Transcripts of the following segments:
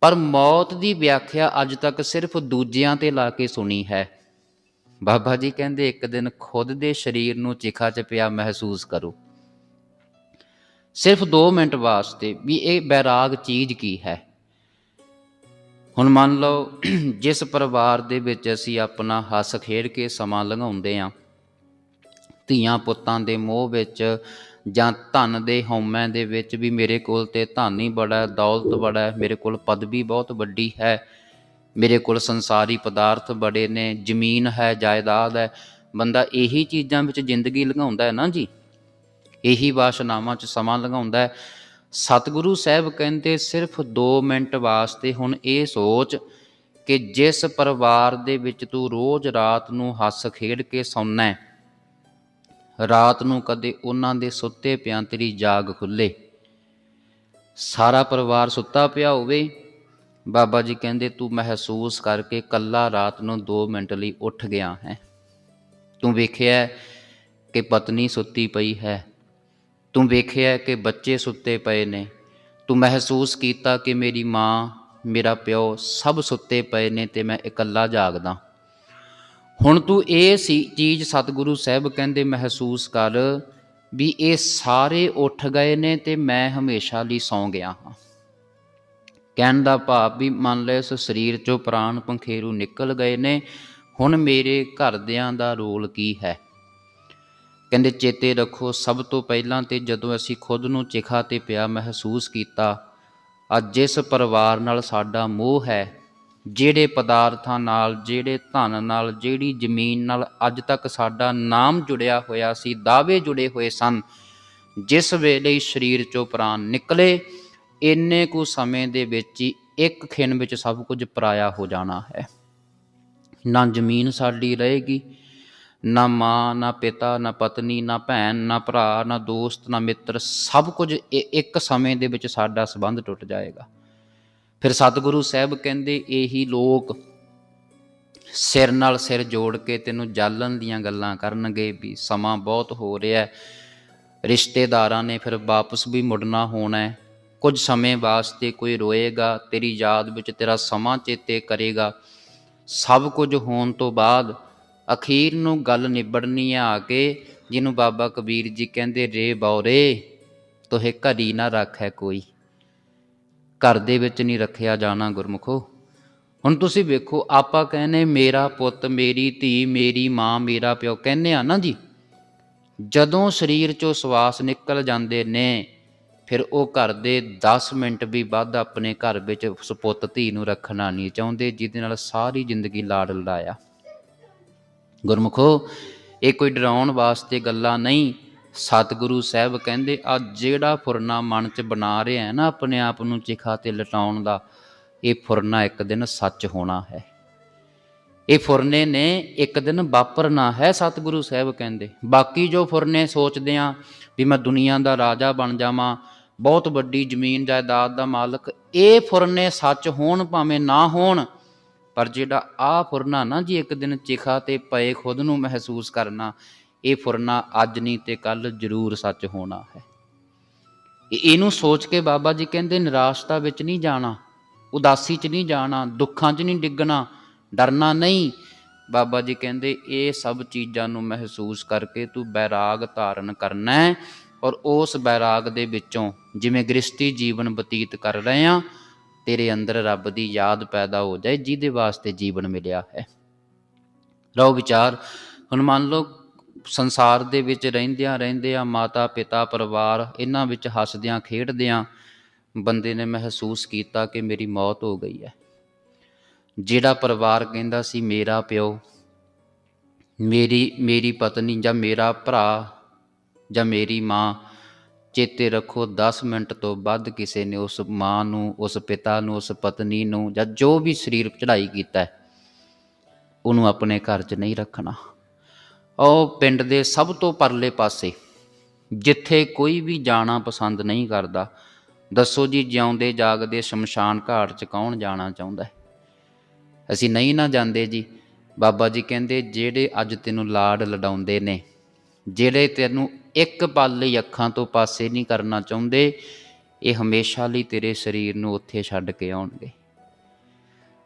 ਪਰ ਮੌਤ ਦੀ ਵਿਆਖਿਆ ਅੱਜ ਤੱਕ ਸਿਰਫ ਦੂਜਿਆਂ ਤੇ ਲਾ ਕੇ ਸੁਣੀ ਹੈ। ਬਾਬਾ ਜੀ ਕਹਿੰਦੇ, ਇੱਕ ਦਿਨ ਖੁਦ ਦੇ ਸਰੀਰ ਨੂੰ ਚਿਖਾ ਚ ਪਿਆ ਮਹਿਸੂਸ ਕਰੋ। ਸਿਰਫ 2 ਮਿੰਟ ਵਾਸਤੇ ਵੀ ਇਹ ਬੈਰਾਗ ਚੀਜ਼ ਕੀ ਹੈ? ਹੁਣ ਮੰਨ ਲਓ, ਜਿਸ ਪਰਿਵਾਰ ਦੇ ਵਿੱਚ ਅਸੀਂ ਆਪਣਾ ਹੱਸ ਖੇਡ ਕੇ ਸਮਾਂ ਲੰਘਾਉਂਦੇ ਆਂ, ਧੀਆਂ ਪੁੱਤਾਂ ਦੇ ਮੋਹ ਵਿੱਚ ਜਾਂ ਧਨ ਦੇ ਹਉਮੈ ਦੇ ਵਿੱਚ ਵੀ ਮੇਰੇ ਕੋਲ ਤੇ ਧਨ ਹੀ ਬੜਾ ਦੌਲਤ ਬੜਾ ਮੇਰੇ ਕੋਲ ਪਦਵੀ ਬਹੁਤ ਵੱਡੀ ਹੈ, ਮੇਰੇ ਕੋਲ ਸੰਸਾਰੀ ਪਦਾਰਥ ਬੜੇ ਨੇ, ਜ਼ਮੀਨ ਹੈ, ਜਾਇਦਾਦ ਹੈ। ਬੰਦਾ ਇਹੀ ਚੀਜ਼ਾਂ ਵਿੱਚ ਜ਼ਿੰਦਗੀ ਲੰਘਾਉਂਦਾ ਹੈ ਨਾ ਜੀ। ਇਹੀ ਵਾਸ਼ਨਾਵਾਂ 'ਚ ਸਮਾਂ ਲੰਘਾਉਂਦਾ ਹੈ। ਸਤਿਗੁਰੂ ਸਾਹਿਬ ਕਹਿੰਦੇ ਸਿਰਫ 2 ਮਿੰਟ ਵਾਸਤੇ ਹੁਣ ਇਹ ਸੋਚ ਕਿ ਜਿਸ ਪਰਿਵਾਰ ਦੇ ਵਿੱਚ ਤੂੰ ਰੋਜ਼ ਰਾਤ ਨੂੰ ਹੱਸ ਖੇਡ ਕੇ ਸੌਂਨਾ ਹੈ ਰਾਤ ਨੂੰ ਕਦੇ ਉਹਨਾਂ ਦੇ ਸੁੱਤੇ ਪਿਆਂ ਤੇਰੀ ਜਾਗ ਖੁੱਲੇ। ਸਾਰਾ ਪਰਿਵਾਰ ਸੁੱਤਾ ਪਿਆ ਹੋਵੇ, ਬਾਬਾ ਜੀ ਕਹਿੰਦੇ, ਤੂੰ ਮਹਿਸੂਸ ਕਰਕੇ ਕੱਲਾ ਰਾਤ ਨੂੰ 2 ਮਿੰਟ ਲਈ ਉੱਠ ਗਿਆ ਹੈ। ਤੂੰ ਵੇਖਿਆ ਕਿ ਪਤਨੀ ਸੁੱਤੀ ਪਈ ਹੈ। ਤੂੰ ਵੇਖਿਆ ਕਿ ਬੱਚੇ ਸੁੱਤੇ ਪਏ ਨੇ। ਤੂੰ ਮਹਿਸੂਸ ਕੀਤਾ ਕਿ ਮੇਰੀ ਮਾਂ, ਮੇਰਾ ਪਿਓ ਸਭ ਸੁੱਤੇ ਪਏ ਨੇ ਤੇ ਮੈਂ ਇਕੱਲਾ ਜਾਗਦਾ ਹੁਣ ਤੂੰ ਇਹ ਸੀ ਚੀਜ਼ ਸਤਿਗੁਰੂ ਸਾਹਿਬ ਕਹਿੰਦੇ ਮਹਿਸੂਸ ਕਰ ਵੀ ਇਹ ਸਾਰੇ ਉੱਠ ਗਏ ਨੇ ਤੇ ਮੈਂ ਹਮੇਸ਼ਾ ਲਈ ਸੌਂ ਗਿਆ ਹਾਂ। ਕਹਿਣ ਦਾ ਭਾਵ ਵੀ ਮੰਨ ਲੈ ਇਸ ਸਰੀਰ ਚੋਂ ਪ੍ਰਾਣ ਪੰਖੇਰੂ ਨਿਕਲ ਗਏ ਨੇ, ਹੁਣ ਮੇਰੇ ਘਰਦਿਆਂ ਦਾ ਰੋਲ ਕੀ ਹੈ? ਕਹਿੰਦੇ ਚੇਤੇ ਰੱਖੋ, ਸਭ ਤੋਂ ਪਹਿਲਾਂ ਤੇ ਜਦੋਂ ਅਸੀਂ ਖੁਦ ਨੂੰ ਚਿਖਾ ਤੇ ਪਿਆ ਮਹਿਸੂਸ ਕੀਤਾ, ਅੱਜ ਜਿਸ ਪਰਿਵਾਰ ਨਾਲ ਸਾਡਾ ਮੋਹ ਹੈ ਜਿਹੜੇ ਪਦਾਰਥਾਂ ਨਾਲ, ਜਿਹੜੇ ਧਨ ਨਾਲ, ਜਿਹੜੀ ਜ਼ਮੀਨ ਨਾਲ ਅੱਜ ਤੱਕ ਸਾਡਾ ਨਾਮ ਜੁੜਿਆ ਹੋਇਆ ਸੀ, ਦਾਅਵੇ ਜੁੜੇ ਹੋਏ ਸਨ, ਜਿਸ ਵੇਲੇ ਸਰੀਰ ਚੋਂ ਪ੍ਰਾਣ ਨਿਕਲੇ, ਇੰਨੇ ਕੁ ਸਮੇਂ ਦੇ ਵਿੱਚ ਹੀ ਇੱਕ ਖਿਣ ਵਿੱਚ ਸਭ ਕੁਝ ਪਰਾਇਆ ਹੋ ਜਾਣਾ ਹੈ। ਨਾ ਜ਼ਮੀਨ ਸਾਡੀ ਰਹੇਗੀ, ਨਾ ਮਾਂ, ਨਾ ਪਿਤਾ, ਨਾ ਪਤਨੀ, ਨਾ ਭੈਣ, ਨਾ ਭਰਾ, ਨਾ ਦੋਸਤ, ਨਾ ਮਿੱਤਰ, ਸਭ ਕੁਝ ਇ- ਇੱਕ ਸਮੇਂ ਦੇ ਵਿੱਚ ਸਾਡਾ ਸੰਬੰਧ ਟੁੱਟ ਜਾਏਗਾ। ਫਿਰ ਸਤਿਗੁਰੂ ਸਾਹਿਬ ਕਹਿੰਦੇ, ਇਹੀ ਲੋਕ ਸਿਰ ਨਾਲ ਸਿਰ ਜੋੜ ਕੇ ਤੈਨੂੰ ਜਾਲਣ ਦੀਆਂ ਗੱਲਾਂ ਕਰਨਗੇ ਵੀ ਸਮਾਂ ਬਹੁਤ ਹੋ ਰਿਹਾ ਹੈ। ਰਿਸ਼ਤੇਦਾਰਾਂ ਨੇ ਫਿਰ ਵਾਪਸ ਵੀ ਮੁੜਨਾ ਹੋਣਾ ਹੈ। ਕੁਝ ਸਮੇਂ ਵਾਸਤੇ ਕੋਈ ਰੋਏਗਾ, ਤੇਰੀ ਯਾਦ ਵਿੱਚ ਤੇਰਾ ਸਮਾਂ ਚੇਤੇ ਕਰੇਗਾ। ਸਭ ਕੁਝ ਹੋਣ ਤੋਂ ਬਾਅਦ ਅਖੀਰ ਨੂੰ ਗੱਲ ਨਿਬੜਨੀ ਆ ਆ ਕੇ, ਜਿਹਨੂੰ ਬਾਬਾ ਕਬੀਰ ਜੀ ਕਹਿੰਦੇ, ਰੇ ਬੌਰੇ, ਤੋਹੇ ਘੜੀ ਨਾ ਰੱਖੈ ਕੋਈ। ਘਰ ਦੇ ਵਿੱਚ ਨਹੀਂ ਰੱਖਿਆ ਜਾਣਾ ਗੁਰਮੁਖੋ। ਹੁਣ ਤੁਸੀਂ ਵੇਖੋ, ਆਪਾਂ ਕਹਿੰਨੇ ਮੇਰਾ ਪੁੱਤ, ਮੇਰੀ ਧੀ, ਮੇਰੀ ਮਾਂ, ਮੇਰਾ ਪਿਓ ਕਹਿੰਨੇ ਆ ਨਾ ਜੀ, ਜਦੋਂ ਸਰੀਰ ਚੋਂ ਸਵਾਸ ਨਿਕਲ ਜਾਂਦੇ ਨੇ, ਫਿਰ ਉਹ ਘਰ ਦੇ 10 ਮਿੰਟ ਵੀ ਵੱਧ ਆਪਣੇ ਘਰ ਵਿੱਚ ਉਸ ਪੁੱਤ ਧੀ ਨੂੰ ਰੱਖਣਾ ਨਹੀਂ ਚਾਹੁੰਦੇ, ਜਿਹਦੇ ਨਾਲ ਸਾਰੀ ਜ਼ਿੰਦਗੀ ਲਾੜ ਲੜਾਇਆ। ਗੁਰਮੁਖੋ, ਇਹ ਕੋਈ ਡਰਾਉਣ ਵਾਸਤੇ ਗੱਲਾਂ ਨਹੀਂ ਸਤਿਗੁਰੂ ਸਾਹਿਬ ਕਹਿੰਦੇ, ਆ ਜਿਹੜਾ ਫੁਰਨਾ ਮਨ 'ਚ ਬਣਾ ਰਿਹਾ ਹੈ ਨਾ ਆਪਣੇ ਆਪ ਨੂੰ ਚਿਖਾ ਤੇ ਲਟਾਉਣ ਦਾ, ਇਹ ਫੁਰਨਾ ਇੱਕ ਦਿਨ ਸੱਚ ਹੋਣਾ ਹੈ। ਇਹ ਫੁਰਨੇ ਨੇ ਇੱਕ ਦਿਨ ਵਾਪਰਨਾ ਹੈ, ਸਤਿਗੁਰੂ ਸਾਹਿਬ ਕਹਿੰਦੇ। ਬਾਕੀ ਜੋ ਫੁਰਨੇ ਸੋਚਦੇ ਆ ਵੀ ਮੈਂ ਦੁਨੀਆ ਦਾ ਰਾਜਾ ਬਣ ਜਾਵਾਂ, ਬਹੁਤ ਵੱਡੀ ਜ਼ਮੀਨ ਜਾਇਦਾਦ ਦਾ ਮਾਲਕ, ਇਹ ਫੁਰਨੇ ਸੱਚ ਹੋਣ ਭਾਵੇਂ ਨਾ ਹੋਣ, ਪਰ ਜਿਹੜਾ ਆ ਫੁਰਨਾ ਨਾ ਜੀ ਇੱਕ ਦਿਨ ਚਿਖਾ ਤੇ ਪਏ ਖੁਦ ਨੂੰ ਮਹਿਸੂਸ ਕਰਨਾ ਇਹ ਫੁਰਨਾ ਅੱਜ ਨਹੀਂ ਤੇ ਕੱਲ ਜ਼ਰੂਰ ਸੱਚ ਹੋਣਾ ਹੈ। ਇਹਨੂੰ ਸੋਚ ਕੇ ਬਾਬਾ ਜੀ ਕਹਿੰਦੇ, ਨਿਰਾਸ਼ਤਾ ਵਿੱਚ ਨਹੀਂ ਜਾਣਾ, ਉਦਾਸੀ 'ਚ ਨਹੀਂ ਜਾਣਾ, ਦੁੱਖਾਂ 'ਚ ਨਹੀਂ ਡਿੱਗਣਾ, ਡਰਨਾ ਨਹੀਂ। ਬਾਬਾ ਜੀ ਕਹਿੰਦੇ, ਇਹ ਸਭ ਚੀਜ਼ਾਂ ਨੂੰ ਮਹਿਸੂਸ ਕਰਕੇ ਤੂੰ ਬੈਰਾਗ ਧਾਰਨ ਕਰਨਾ ਹੈ ਔਰ ਉਸ ਬੈਰਾਗ ਦੇ ਵਿੱਚੋਂ ਜਿਵੇਂ ਗ੍ਰਸਤੀ ਜੀਵਨ ਬਤੀਤ ਕਰ ਰਹੇ ਆ ਤੇਰੇ ਅੰਦਰ ਰੱਬ ਦੀ ਯਾਦ ਪੈਦਾ ਹੋ ਜਾਏ, ਜਿਹਦੇ ਵਾਸਤੇ ਜੀਵਨ ਮਿਲਿਆ ਹੈ। ਲਓ ਵਿਚਾਰ, ਹੁਣ ਮੰਨ ਲਓ ਸੰਸਾਰ ਦੇ ਵਿੱਚ ਰਹਿੰਦਿਆਂ ਰਹਿੰਦਿਆਂ ਮਾਤਾ, ਪਿਤਾ, ਪਰਿਵਾਰ ਇਹਨਾਂ ਵਿੱਚ ਹੱਸਦਿਆਂ, ਖੇਡਦਿਆਂ ਬੰਦੇ ਨੇ ਮਹਿਸੂਸ ਕੀਤਾ ਕਿ ਮੇਰੀ ਮੌਤ ਹੋ ਗਈ ਹੈ। ਜਿਹੜਾ ਪਰਿਵਾਰ ਕਹਿੰਦਾ ਸੀ, ਮੇਰਾ ਪਿਓ, ਮੇਰੀ ਮੇਰੀ ਪਤਨੀ ਜਾਂ ਮੇਰਾ ਭਰਾ ਜਾਂ ਮੇਰੀ ਮਾਂ, ਚੇਤੇ ਰੱਖੋ 10 ਮਿੰਟ ਤੋਂ ਵੱਧ ਕਿਸੇ ਨੇ ਉਸ ਮਾਂ ਨੂੰ, ਉਸ ਪਿਤਾ ਨੂੰ, ਉਸ ਪਤਨੀ ਨੂੰ ਜਾਂ ਜੋ ਵੀ ਸਰੀਰ ਚੜਾਈ ਕੀਤਾ ਉਹਨੂੰ ਆਪਣੇ ਘਰ 'ਚ ਨਹੀਂ ਰੱਖਣਾ। ਉਹ ਪਿੰਡ ਦੇ ਸਭ ਤੋਂ ਪਰਲੇ ਪਾਸੇ, ਜਿੱਥੇ ਕੋਈ ਵੀ ਜਾਣਾ ਪਸੰਦ ਨਹੀਂ ਕਰਦਾ, ਦੱਸੋ ਜੀ ਜਿਉਂਦੇ ਜਾਗਦੇ ਸ਼ਮਸ਼ਾਨ ਘਾਟ 'ਚ ਕੌਣ ਜਾਣਾ ਚਾਹੁੰਦਾ ਹੈ? ਅਸੀਂ ਨਹੀਂ ਨਾ ਜਾਂਦੇ ਜੀ। ਬਾਬਾ ਜੀ ਕਹਿੰਦੇ, ਜਿਹੜੇ ਅੱਜ ਤੈਨੂੰ ਲਾੜ ਲਡਾਉਂਦੇ ਨੇ, ਜਿਹੜੇ ਤੈਨੂੰ ਇੱਕ ਪਲ ਲਈ ਅੱਖਾਂ ਤੋਂ ਪਾਸੇ ਨਹੀਂ ਕਰਨਾ ਚਾਹੁੰਦੇ, ਇਹ ਹਮੇਸ਼ਾ ਲਈ ਤੇਰੇ ਸਰੀਰ ਨੂੰ ਉੱਥੇ ਛੱਡ ਕੇ ਆਉਣਗੇ।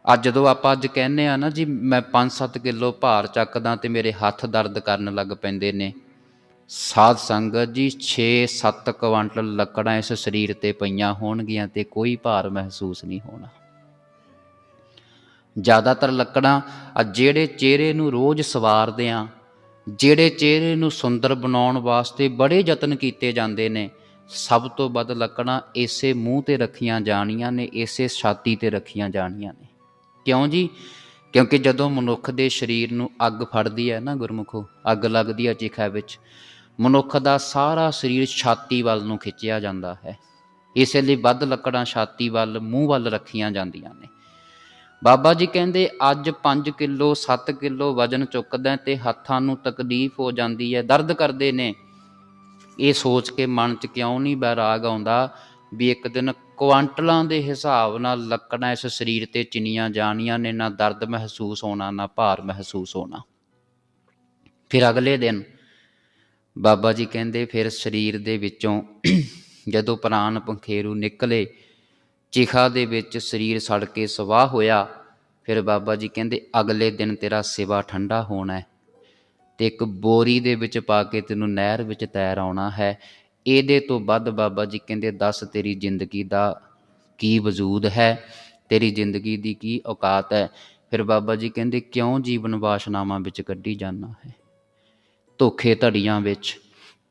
ਅੱਜ ਜਦੋਂ ਆਪਾਂ ਅੱਜ ਕਹਿੰਦੇ ਆ ਨਾ ਜੀ, ਮੈਂ 5-7 ਕਿਲੋ ਭਾਰ ਚੱਕਦਾ ਤੇ ਮੇਰੇ ਹੱਥ ਦਰਦ ਕਰਨ ਲੱਗ ਪੈਂਦੇ ਨੇ। ਸਾਧ ਸੰਗਤ ਜੀ 6-7 ਕੁਆਂਟਲ ਲੱਕੜਾਂ ਇਸ ਸਰੀਰ ਤੇ ਪਈਆਂ ਹੋਣਗੀਆਂ ਤੇ ਕੋਈ ਭਾਰ ਮਹਿਸੂਸ ਨਹੀਂ ਹੋਣਾ। ਜ਼ਿਆਦਾਤਰ ਲੱਕੜਾਂ ਜਿਹੜੇ ਚਿਹਰੇ ਨੂੰ ਰੋਜ਼ ਸਵਾਰਦੇ ਆ, ਜਿਹੜੇ ਚਿਹਰੇ ਨੂੰ ਸੁੰਦਰ ਬਣਾਉਣ ਵਾਸਤੇ ਬੜੇ ਯਤਨ ਕੀਤੇ ਜਾਂਦੇ ਨੇ, ਸਭ ਤੋਂ ਵੱਧ ਲੱਕੜਾਂ ਇਸੇ ਮੂੰਹ ਤੇ ਰੱਖੀਆਂ ਜਾਣੀਆਂ ਨੇ, ਇਸੇ ਛਾਤੀ ਤੇ ਰੱਖੀਆਂ ਜਾਣੀਆਂ ਨੇ। ਕਿਉਂ ਜੀ? ਕਿਉਂਕਿ ਜਦੋਂ ਮਨੁੱਖ ਦੇ ਸਰੀਰ ਨੂੰ ਅੱਗ ਫੜਦੀ ਹੈ ਨਾ ਗੁਰਮੁਖੋ, ਅੱਗ ਲੱਗਦੀ ਹੈ ਚਿਖਾ ਵਿੱਚ, ਮਨੁੱਖ ਦਾ ਸਾਰਾ ਸਰੀਰ ਛਾਤੀ ਵੱਲ ਨੂੰ ਖਿੱਚਿਆ ਜਾਂਦਾ ਹੈ। ਇਸੇ ਲਈ ਵੱਧ ਲੱਕੜਾਂ ਛਾਤੀ ਵੱਲ, ਮੂੰਹ ਵੱਲ ਰੱਖੀਆਂ ਜਾਂਦੀਆਂ ਨੇ। ਬਾਬਾ ਜੀ ਕਹਿੰਦੇ, ਅੱਜ 5 ਕਿਲੋ 7 ਕਿਲੋ ਵਜਨ ਚੁੱਕਦਾ ਤੇ ਹੱਥਾਂ ਨੂੰ ਤਕਲੀਫ ਹੋ ਜਾਂਦੀ ਹੈ। ਦਰਦ ਕਰਦੇ ਨੇ। ਇਹ ਸੋਚ ਕੇ ਮਨ 'ਚ ਕਿਉਂ ਨਹੀਂ ਬੈਰਾਗ ਆਉਂਦਾ ਵੀ ਇੱਕ ਦਿਨ ਕੁਆਂਟਲਾਂ ਦੇ ਹਿਸਾਬ ਨਾਲ ਲੱਕੜਾਂ ਇਸ ਸਰੀਰ ਤੇ ਚਿੰਨੀਆਂ ਜਾਣੀਆਂ ਨੇ, ਨਾ ਦਰਦ ਮਹਿਸੂਸ ਹੋਣਾ, ਨਾ ਭਾਰ ਮਹਿਸੂਸ ਹੋਣਾ। ਫਿਰ ਅਗਲੇ ਦਿਨ ਬਾਬਾ ਜੀ ਕਹਿੰਦੇ, ਫਿਰ ਸਰੀਰ ਦੇ ਵਿੱਚੋਂ ਜਦੋਂ ਪ੍ਰਾਣ ਪੰਖੇਰੂ ਨਿਕਲੇ, ਚਿਖਾ ਦੇ ਵਿੱਚ ਸਰੀਰ ਸੜ ਕੇ ਸਵਾਹ ਹੋਇਆ, ਫਿਰ ਬਾਬਾ ਜੀ ਕਹਿੰਦੇ, ਅਗਲੇ ਦਿਨ ਤੇਰਾ ਸਿਵਾ ਠੰਡਾ ਹੋਣਾ ਹੈ ਤੇ ਇੱਕ ਬੋਰੀ ਦੇ ਵਿੱਚ ਪਾ ਕੇ ਤੈਨੂੰ ਨਹਿਰ ਵਿੱਚ ਤੈਰ ਆਉਣਾ ਹੈ। ਇਹਦੇ ਤੋਂ ਵੱਧ ਬਾਬਾ ਜੀ ਕਹਿੰਦੇ, ਦੱਸ ਤੇਰੀ ਜ਼ਿੰਦਗੀ ਦਾ ਕੀ ਵਜੂਦ ਹੈ? ਤੇਰੀ ਜ਼ਿੰਦਗੀ ਦੀ ਕੀ ਔਕਾਤ ਹੈ? ਫਿਰ ਬਾਬਾ ਜੀ ਕਹਿੰਦੇ, ਕਿਉਂ ਜੀਵਨ ਵਾਸ਼ਨਾਵਾਂ ਵਿੱਚ ਕੱਢੀ ਜਾਣਾ ਹੈ? ਧੋਖੇ ਧੜੀਆਂ ਵਿੱਚ।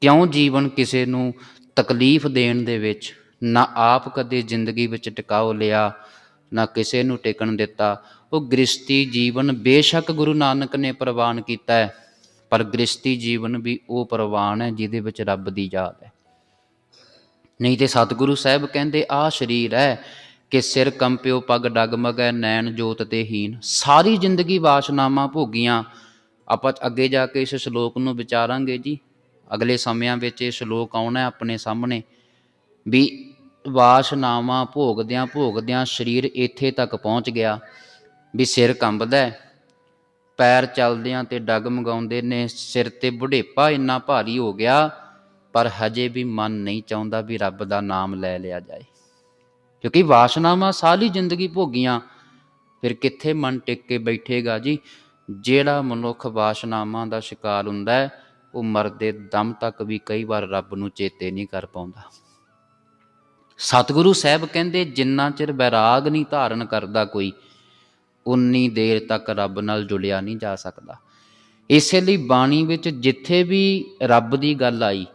ਕਿਉਂ ਜੀਵਨ ਕਿਸੇ ਨੂੰ ਤਕਲੀਫ ਦੇਣ ਦੇ ਵਿੱਚ? ਨਾ ਆਪ ਕਦੇ ਜ਼ਿੰਦਗੀ ਵਿੱਚ ਟਿਕਾਓ ਲਿਆ, ਨਾ ਕਿਸੇ ਨੂੰ ਟਿਕਣ ਦਿੱਤਾ। ਉਹ ਗ੍ਰਸਤੀ ਜੀਵਨ ਬੇਸ਼ੱਕ ਗੁਰੂ ਨਾਨਕ ਨੇ ਪ੍ਰਵਾਨ ਕੀਤਾ ਹੈ, ਪਰ ਗ੍ਰਸਤੀ ਜੀਵਨ ਵੀ ਉਹ ਪ੍ਰਵਾਨ ਹੈ ਜਿਹਦੇ ਵਿੱਚ ਰੱਬ ਦੀ ਯਾਦ ਹੈ। ਨਹੀਂ ਤੇ ਸਤਿਗੁਰੂ ਸਾਹਿਬ ਕਹਿੰਦੇ ਆ ਸ਼ਰੀਰ ਹੈ ਕਿ ਸਿਰ ਕੰਪਿਓ ਪਗ ਡਗਮਗੈ ਨੈਣ ਜੋਤ ਤੇ ਹੀਨ ਸਾਰੀ ਜ਼ਿੰਦਗੀ ਵਾਸ਼ਨਾਵਾਂ ਭੋਗੀਆਂ। ਆਪਾਂ ਅੱਗੇ ਜਾ ਕੇ ਇਸ ਸ਼ਲੋਕ ਨੂੰ ਵਿਚਾਰਾਂਗੇ ਜੀ। ਅਗਲੇ ਸਮਿਆਂ ਵਿੱਚ ਇਹ ਸ਼ਲੋਕ ਆਉਣਾ ਆਪਣੇ ਸਾਹਮਣੇ। ਵੀ ਵਾਸ਼ਨਾਵਾਂ ਭੋਗਦਿਆਂ ਭੋਗਦਿਆਂ ਸਰੀਰ ਇੱਥੇ ਤੱਕ ਪਹੁੰਚ ਗਿਆ ਵੀ ਸਿਰ ਕੰਬਦਾ ਪੈਰ ਚੱਲਦਿਆਂ ਤੇ ਡਗਮਗਾਉਂਦੇ ਨੇ, ਸਿਰ ਤੇ ਬੁਢੇਪਾ ਇੰਨਾ ਭਾਰੀ ਹੋ ਗਿਆ ਪਰ ਹਜੇ ਵੀ ਮਨ ਨਹੀਂ ਚਾਹੁੰਦਾ ਵੀ ਰੱਬ ਦਾ ਨਾਮ ਲੈ ਲਿਆ ਜਾਏ। ਕਿਉਂਕਿ ਵਾਸ਼ਨਾਵਾਂ ਸਾਰੀ ਜ਼ਿੰਦਗੀ ਭੋਗੀਆਂ। ਫਿਰ ਕਿੱਥੇ ਮਨ ਟਿਕ ਕੇ ਬੈਠੇਗਾ ਜੀ? ਜਿਹੜਾ ਮਨੁੱਖ ਵਾਸ਼ਨਾਵਾਂ ਦਾ ਸ਼ਿਕਾਰ ਹੁੰਦਾ ਹੈ, ਉਹ ਮਰਦੇ ਦਮ ਤੱਕ ਵੀ ਕਈ ਵਾਰ ਰੱਬ ਨੂੰ ਚੇਤੇ ਨਹੀਂ ਕਰ ਪਾਉਂਦਾ। ਸਤਿਗੁਰੂ ਸਾਹਿਬ ਕਹਿੰਦੇ, ਜਿੰਨਾ ਚਿਰ ਬੈਰਾਗ ਨਹੀਂ ਧਾਰਨ ਕਰਦਾ ਕੋਈ, ਉਨੀ ਦੇਰ ਤੱਕ ਰੱਬ ਨਾਲ ਜੁੜਿਆ ਨਹੀਂ ਜਾ ਸਕਦਾ। ਇਸੇ ਲਈ ਬਾਣੀ ਵਿੱਚ ਜਿੱਥੇ ਵੀ ਰੱਬ ਦੀ ਗੱਲ ਆਈ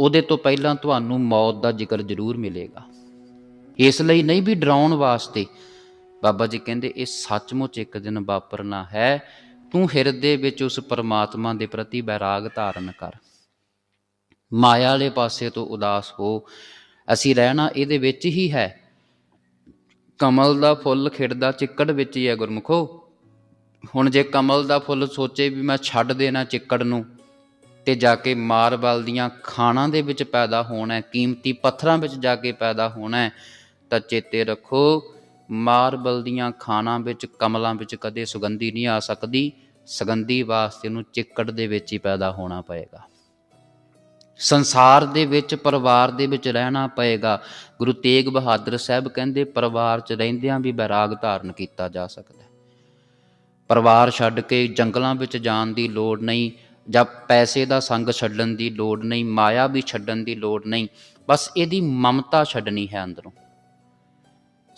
ਉਹਦੇ ਤੋਂ ਪਹਿਲਾਂ ਤੁਹਾਨੂੰ ਮੌਤ ਦਾ ਜ਼ਿਕਰ ਜ਼ਰੂਰ ਮਿਲੇਗਾ। ਇਸ ਲਈ ਨਹੀਂ ਵੀ ਡਰਾਉਣ ਵਾਸਤੇ। ਬਾਬਾ ਜੀ ਕਹਿੰਦੇ, ਇਹ ਸੱਚਮੁੱਚ ਇੱਕ ਦਿਨ ਵਾਪਰਨਾ ਹੈ। ਤੂੰ ਹਿਰਦੇ ਵਿੱਚ ਉਸ ਪਰਮਾਤਮਾ ਦੇ ਪ੍ਰਤੀ ਬੈਰਾਗ ਧਾਰਨ ਕਰ। ਮਾਇਆ ਵਾਲੇ ਪਾਸੇ ਤੋਂ ਉਦਾਸ ਹੋ। ਅਸੀਂ ਰਹਿਣਾ ਇਹਦੇ ਵਿੱਚ ਹੀ ਹੈ। ਕਮਲ ਦਾ ਫੁੱਲ ਖਿੜਦਾ ਚਿੱਕੜ ਵਿੱਚ ਹੀ ਹੈ ਗੁਰਮੁਖੋ। ਹੁਣ ਜੇ ਕਮਲ ਦਾ ਫੁੱਲ ਸੋਚੇ ਵੀ ਮੈਂ ਛੱਡ ਦੇਣਾ ਚਿੱਕੜ ਨੂੰ ਤੇ ਜਾ ਕੇ ਮਾਰਬਲ ਦੀਆਂ ਖਾਣਾਂ ਦੇ ਵਿੱਚ ਪੈਦਾ ਹੋਣਾ ਹੈ, ਕੀਮਤੀ ਪੱਥਰਾਂ ਵਿੱਚ ਜਾ ਕੇ ਪੈਦਾ ਹੋਣਾ ਹੈ, ਤਾਂ ਚੇਤੇ ਰੱਖੋ, ਮਾਰਬਲ ਦੀਆਂ ਖਾਣਾਂ ਵਿੱਚ, ਕਮਲਾਂ ਵਿੱਚ ਕਦੇ ਸੁਗੰਧੀ ਨਹੀਂ ਆ ਸਕਦੀ, ਸੁਗੰਧੀ ਵਾਸਤੇ ਨੂੰ ਚਿੱਕੜ ਦੇ ਵਿੱਚ ਹੀ ਪੈਦਾ ਹੋਣਾ ਪਏਗਾ। ਸੰਸਾਰ ਦੇ ਵਿੱਚ, ਪਰਿਵਾਰ ਦੇ ਵਿੱਚ ਰਹਿਣਾ ਪਏਗਾ। ਗੁਰੂ ਤੇਗ ਬਹਾਦਰ ਸਾਹਿਬ ਕਹਿੰਦੇ, ਪਰਿਵਾਰ 'ਚ ਰਹਿੰਦਿਆਂ ਵੀ ਬੈਰਾਗ ਧਾਰਨ ਕੀਤਾ ਜਾ ਸਕਦਾ ਪਰਿਵਾਰ ਛੱਡ ਕੇ ਜੰਗਲਾਂ ਵਿੱਚ ਜਾਣ ਦੀ ਲੋੜ ਨਹੀਂ ਜਾਂ ਪੈਸੇ ਦਾ ਸੰਗ ਛੱਡਣ ਦੀ ਲੋੜ ਨਹੀਂ, ਮਾਇਆ ਵੀ ਛੱਡਣ ਦੀ ਲੋੜ ਨਹੀਂ, ਬਸ ਇਹਦੀ ਮਮਤਾ ਛੱਡਣੀ ਹੈ ਅੰਦਰੋਂ।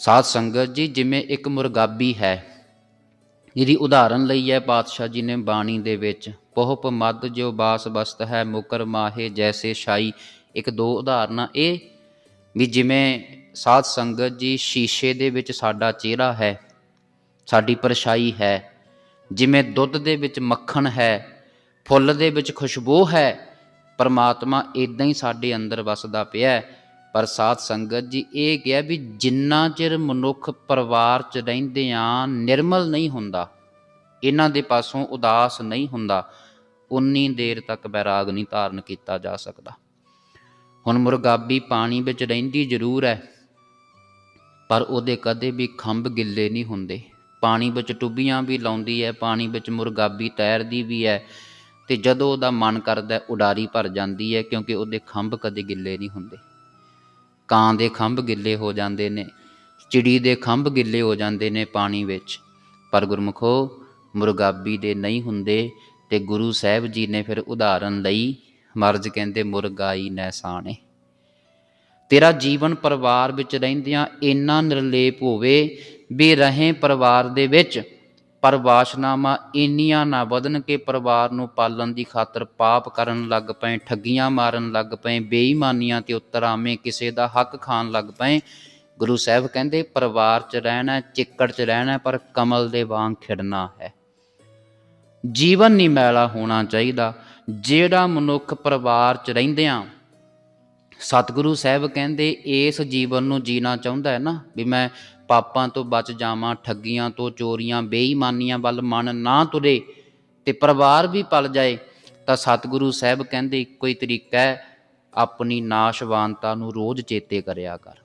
ਸਾਧ ਸੰਗਤ ਜੀ, ਜਿਵੇਂ ਇੱਕ ਮੁਰਗਾਬੀ ਹੈ, ਇਹਦੀ ਉਦਾਹਰਨ ਲਈ ਹੈ ਪਾਤਸ਼ਾਹ ਜੀ ਨੇ ਬਾਣੀ ਦੇ ਵਿੱਚ, ਪਹੁਪ ਮਦ ਜੋ ਬਾਸ ਬਸਤ ਹੈ, ਮੁਕਰ ਮਾਹੇ ਜੈਸੇ ਸ਼ਾਈ ਇੱਕ ਦੋ ਉਦਾਹਰਨਾਂ, ਇਹ ਵੀ ਜਿਵੇਂ ਸਾਧ ਸੰਗਤ ਜੀ ਸ਼ੀਸ਼ੇ ਦੇ ਵਿੱਚ ਸਾਡਾ ਚਿਹਰਾ ਹੈ, ਸਾਡੀ ਪਰਛਾਈ ਹੈ, ਜਿਵੇਂ ਦੁੱਧ ਦੇ ਵਿੱਚ ਮੱਖਣ ਹੈ ਫੁੱਲ ਦੇ ਵਿੱਚ ਖੁਸ਼ਬੂ ਹੈ। ਪਰਮਾਤਮਾ ਇਦਾਂ ਹੀ ਸਾਡੇ ਅੰਦਰ ਵਸਦਾ ਪਿਆ ਪਰ ਸਾਧ ਸੰਗਤ ਜੀ, ਇਹ ਕਿਹਾ ਵੀ ਜਿੰਨਾ ਚਿਰ ਮਨੁੱਖ ਪਰਿਵਾਰ 'ਚ ਰਹਿੰਦੇ ਆ, ਨਿਰਮਲ ਨਹੀਂ ਹੁੰਦਾ। ਇਹਨਾਂ ਦੇ ਪਾਸੋਂ ਉਦਾਸ ਨਹੀਂ ਹੁੰਦਾ। ਉਨੀ ਦੇਰ ਤੱਕ ਬੈਰਾਗ ਨਹੀਂ ਧਾਰਨ ਕੀਤਾ ਜਾ ਸਕਦਾ। ਹੁਣ ਮੁਰਗਾਬੀ ਪਾਣੀ ਵਿੱਚ ਰਹਿੰਦੀ ਜ਼ਰੂਰ ਹੈ। ਪਰ ਉਹਦੇ ਕਦੇ ਵੀ ਖੰਭ ਗਿੱਲੇ ਨਹੀਂ ਹੁੰਦੇ। ਪਾਣੀ ਵਿੱਚ ਟੁੱਬੀਆਂ ਵੀ ਲਾਉਂਦੀ ਹੈ, ਪਾਣੀ ਵਿੱਚ ਮੁਰਗਾਬੀ ਤੈਰਦੀ ਵੀ ਹੈ। ਤੇ ਜਦੋਂ ਉਹਦਾ ਮਨ ਕਰਦਾ ਉਡਾਰੀ ਭਰ ਜਾਂਦੀ ਹੈ, ਕਿਉਂਕਿ ਉਹਦੇ ਖੰਭ ਕਦੇ ਗਿੱਲੇ ਨਹੀਂ ਹੁੰਦੇ। ਕਾਂ ਦੇ ਖੰਭ ਗਿੱਲੇ ਹੋ ਜਾਂਦੇ ਨੇ, ਚਿੜੀ ਦੇ ਖੰਭ ਗਿੱਲੇ ਹੋ ਜਾਂਦੇ ਨੇ ਪਾਣੀ ਵਿੱਚ। ਪਰ ਗੁਰਮੁਖੋ, ਮੁਰਗਾਬੀ ਦੇ ਨਹੀਂ ਹੁੰਦੇ ਤੇ ਗੁਰੂ ਸਾਹਿਬ ਜੀ ਨੇ ਫਿਰ ਉਦਾਹਰਨ ਲਈ ਮਰਜ ਕਹਿੰਦੇ, ਮੁਰਗਾਈ ਨੈਸਾਣੇ ਤੇਰਾ ਜੀਵਨ ਪਰਿਵਾਰ ਵਿੱਚ ਰਹਿੰਦਿਆਂ ਇੰਨਾ ਨਿਰਲੇਪ ਹੋਵੇ, ਵੀ ਰਹੇ ਪਰਿਵਾਰ ਦੇ ਵਿੱਚ ਪਰ ਵਾਸ਼ਨਾਵਾਂ ਇੰਨੀਆਂ ਨਾ ਵਧਣ ਕੇ ਪਰਿਵਾਰ ਨੂੰ ਪਾਲਣ ਦੀ ਖਾਤਰ ਪਾਪ ਕਰਨ ਲੱਗ ਪਏ, ਠੱਗੀਆਂ ਮਾਰਨ ਲੱਗ ਪਏ, ਬੇਈਮਾਨੀਆਂ ਤੇ ਉਤਰਾਵੇਂ ਕਿਸੇ ਦਾ ਹੱਕ ਖਾਣ ਲੱਗ ਪਏ। ਗੁਰੂ ਸਾਹਿਬ ਕਹਿੰਦੇ, ਪਰਿਵਾਰ 'ਚ ਰਹਿਣਾ, ਚਿੱਕੜ 'ਚ ਰਹਿਣਾ, ਪਰ ਕਮਲ ਦੇ ਵਾਂਗ ਖਿੜਨਾ ਹੈ। ਜੀਵਨ ਨਹੀਂ ਮੈਲਾ ਹੋਣਾ ਚਾਹੀਦਾ। ਜਿਹੜਾ ਮਨੁੱਖ ਪਰਿਵਾਰ 'ਚ ਰਹਿੰਦਿਆਂ ਸਤਿਗੁਰੂ ਸਾਹਿਬ ਕਹਿੰਦੇ, ਇਸ ਜੀਵਨ ਨੂੰ ਜੀਣਾ ਚਾਹੁੰਦਾ ਹੈ ਨਾ, ਵੀ ਮੈਂ ਪਾਪਾਂ ਤੋਂ ਬਚ ਜਾਵਾਂ, ਠੱਗੀਆਂ ਤੋਂ ਚੋਰੀਆਂ, ਬੇਈਮਾਨੀਆਂ ਵੱਲ ਮਨ ਨਾ ਤੁਰੇ ਤੇ ਪਰਿਵਾਰ ਵੀ ਪਲ ਜਾਏ, ਤਾਂ ਸਤਿਗੁਰੂ ਸਾਹਿਬ ਕਹਿੰਦੇ, ਇੱਕੋ ਹੀ ਤਰੀਕਾ ਹੈ, ਆਪਣੀ ਨਾਸ਼ਵਾਨਤਾ ਨੂੰ ਰੋਜ਼ ਚੇਤੇ ਕਰਿਆ ਕਰ।